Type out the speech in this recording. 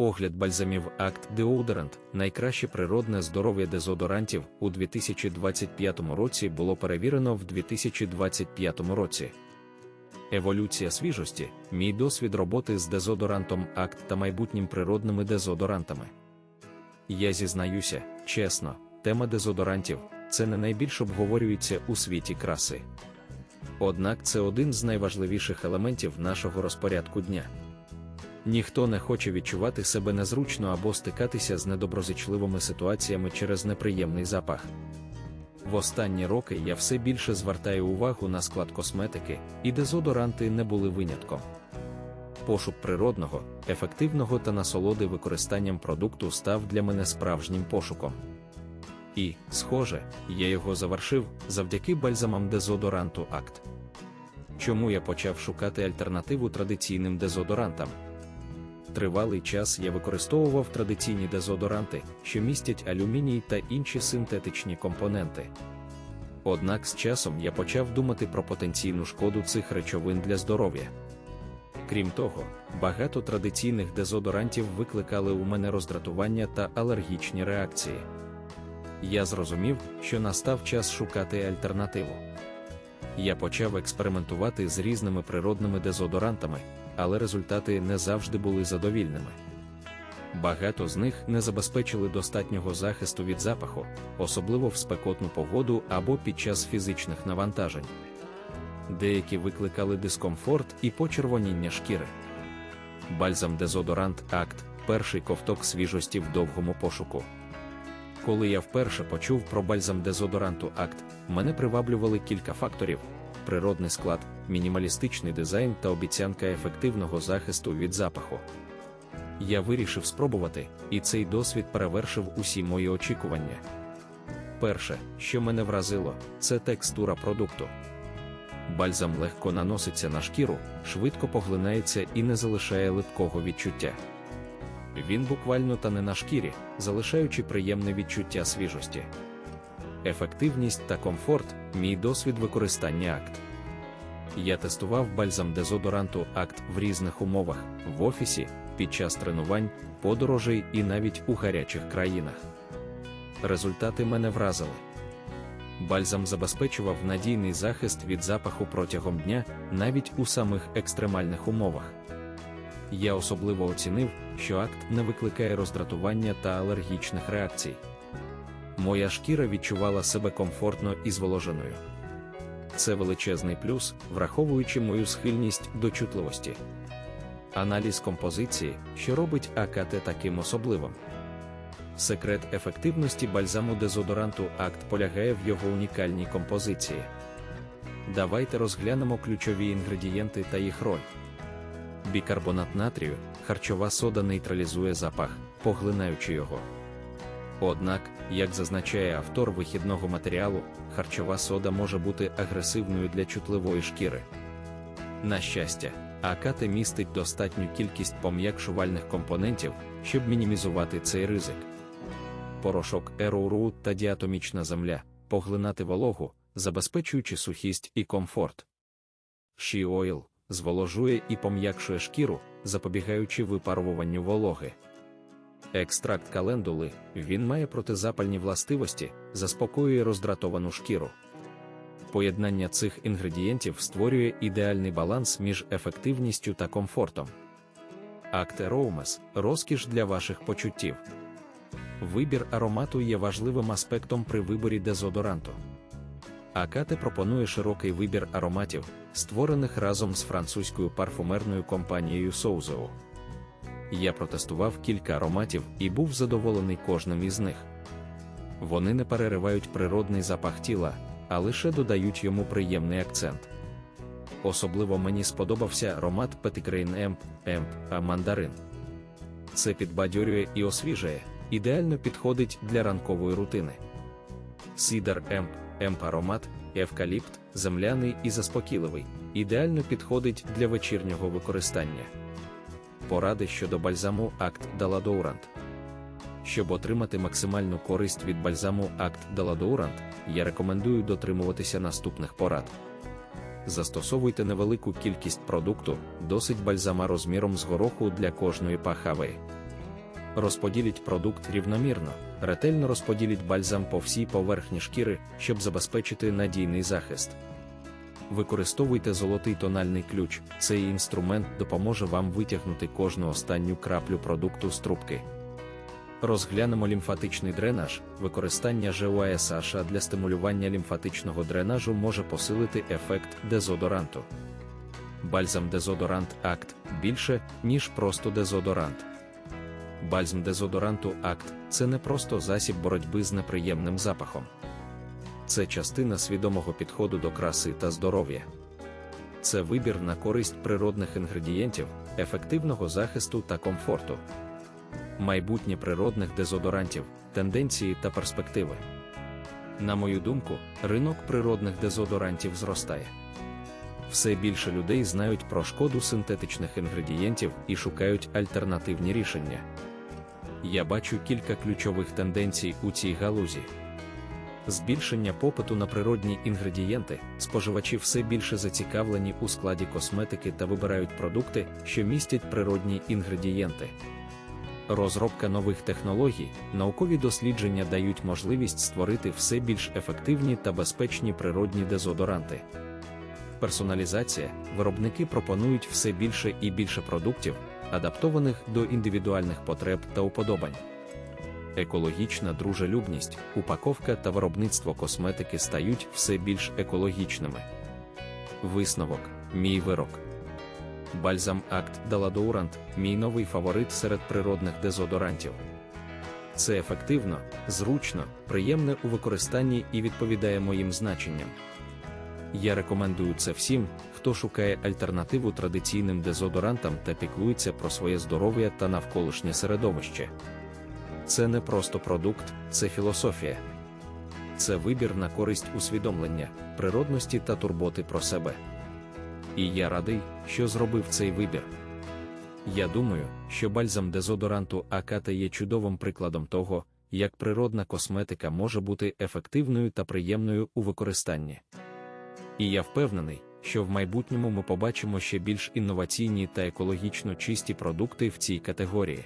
Огляд бальзамів Акт Deodorant найкраще природне здоров'я дезодорантів у 2025 році було перевірено в 2025 році. Еволюція свіжості, мій досвід роботи з дезодорантом Акт та майбутнім природними дезодорантами. Я зізнаюся, чесно, тема дезодорантів це не найбільш обговорюється у світі краси. Однак це один з найважливіших елементів нашого розпорядку дня. Ніхто не хоче відчувати себе незручно або стикатися з недоброзичливими ситуаціями через неприємний запах. В останні роки я все більше звертаю увагу на склад косметики, і дезодоранти не були винятком. Пошук природного, ефективного та насолоди використанням продукту став для мене справжнім пошуком. І, схоже, я його завершив завдяки бальзамам дезодоранту Акт. Чому я почав шукати альтернативу традиційним дезодорантам? Тривалий час я використовував традиційні дезодоранти, що містять алюміній та інші синтетичні компоненти. Однак з часом я почав думати про потенційну шкоду цих речовин для здоров'я. Крім того, багато традиційних дезодорантів викликали у мене роздратування та алергічні реакції. Я зрозумів, що настав час шукати альтернативу. Я почав експериментувати з різними природними дезодорантами, але результати не завжди були задовільними. Багато з них не забезпечили достатнього захисту від запаху, особливо в спекотну погоду або під час фізичних навантажень. Деякі викликали дискомфорт і почервоніння шкіри. Бальзам дезодорант Акт перший ковток свіжості в довгому пошуку. Коли я вперше почув про бальзам дезодоранту Акт, мене приваблювали кілька факторів: природний склад, мінімалістичний дизайн та обіцянка ефективного захисту від запаху. Я вирішив спробувати, і цей досвід перевершив усі мої очікування. Перше, що мене вразило, це текстура продукту. Бальзам легко наноситься на шкіру, швидко поглинається і не залишає липкого відчуття. Він буквально тане на шкірі, залишаючи приємне відчуття свіжості. Ефективність та комфорт мій досвід використання акт. Я тестував бальзам дезодоранту акт в різних умовах, в офісі, під час тренувань, подорожей і навіть у гарячих країнах. Результати мене вразили. Бальзам забезпечував надійний захист від запаху протягом дня, навіть у самих екстремальних умовах. Я особливо оцінив, що акт не викликає роздратування та алергічних реакцій. Моя шкіра відчувала себе комфортно і зволоженою. Це величезний плюс, враховуючи мою схильність до чутливості. Аналіз композиції, що робить АКТ таким особливим. Секрет ефективності бальзаму дезодоранту акт полягає в його унікальній композиції. Давайте розглянемо ключові інгредієнти та їх роль. Бікарбонат натрію, харчова сода нейтралізує запах, поглинаючи його. Однак, як зазначає автор вихідного матеріалу, харчова сода може бути агресивною для чутливої шкіри. На щастя, АКТ містить достатню кількість пом'якшувальних компонентів, щоб мінімізувати цей ризик. Порошок Aeroroot та діатомічна земля поглинати вологу, забезпечуючи сухість і комфорт. Oil зволожує і пом'якшує шкіру, запобігаючи випаруванню вологи. Екстракт календули він має протизапальні властивості, заспокоює роздратовану шкіру. Поєднання цих інгредієнтів створює ідеальний баланс між ефективністю та комфортом. Актероумес розкіш для ваших почуттів. Вибір аромату є важливим аспектом при виборі дезодоранту. Акате пропонує широкий вибір ароматів, створених разом з французькою парфумерною компанією Souzou. Я протестував кілька ароматів і був задоволений кожним із них. Вони не переривають природний запах тіла, а лише додають йому приємний акцент. Особливо мені сподобався аромат Petitgrain Emp, Emp, а мандарин. Це підбадьорює і освіжує, ідеально підходить для ранкової рутини. Сідар Емп, Емп аромат, евкаліпт, земляний і заспокійливий, ідеально підходить для вечірнього використання. Поради щодо бальзаму Акт Даладоурант. Щоб отримати максимальну користь від бальзаму Акт Даладоурант, я рекомендую дотримуватися наступних порад. Застосовуйте невелику кількість продукту, досить бальзама розміром з гороху для кожної пахави. Розподіліть продукт рівномірно, ретельно розподіліть бальзам по всій поверхні шкіри, щоб забезпечити надійний захист. Використовуйте золотий тональний ключ. Цей інструмент допоможе вам витягнути кожну останню краплю продукту з трубки. Розглянемо лімфатичний дренаж. Використання ЖУАСH для стимулювання лімфатичного дренажу може посилити ефект дезодоранту. Бальзам дезодорант акт більше, ніж просто дезодорант. Бальзам дезодоранту акт це не просто засіб боротьби з неприємним запахом. Це частина свідомого підходу до краси та здоров'я. Це вибір на користь природних інгредієнтів, ефективного захисту та комфорту. Майбутнє природних дезодорантів, тенденції та перспективи. На мою думку, ринок природних дезодорантів зростає. Все більше людей знають про шкоду синтетичних інгредієнтів і шукають альтернативні рішення. Я бачу кілька ключових тенденцій у цій галузі. Збільшення попиту на природні інгредієнти, споживачі все більше зацікавлені у складі косметики та вибирають продукти, що містять природні інгредієнти. Розробка нових технологій, наукові дослідження дають можливість створити все більш ефективні та безпечні природні дезодоранти. Персоналізація виробники пропонують все більше і більше продуктів, адаптованих до індивідуальних потреб та уподобань. Екологічна дружелюбність, упаковка та виробництво косметики стають все більш екологічними. Висновок мій вирок. Бальзам Акт Даладоурант мій новий фаворит серед природних дезодорантів. Це ефективно, зручно, приємне у використанні і відповідає моїм значенням. Я рекомендую це всім, хто шукає альтернативу традиційним дезодорантам та піклується про своє здоров'я та навколишнє середовище. Це не просто продукт, це філософія. Це вибір на користь усвідомлення, природності та турботи про себе. І я радий, що зробив цей вибір. Я думаю, що бальзам дезодоранту Аката є чудовим прикладом того, як природна косметика може бути ефективною та приємною у використанні. І я впевнений, що в майбутньому ми побачимо ще більш інноваційні та екологічно чисті продукти в цій категорії.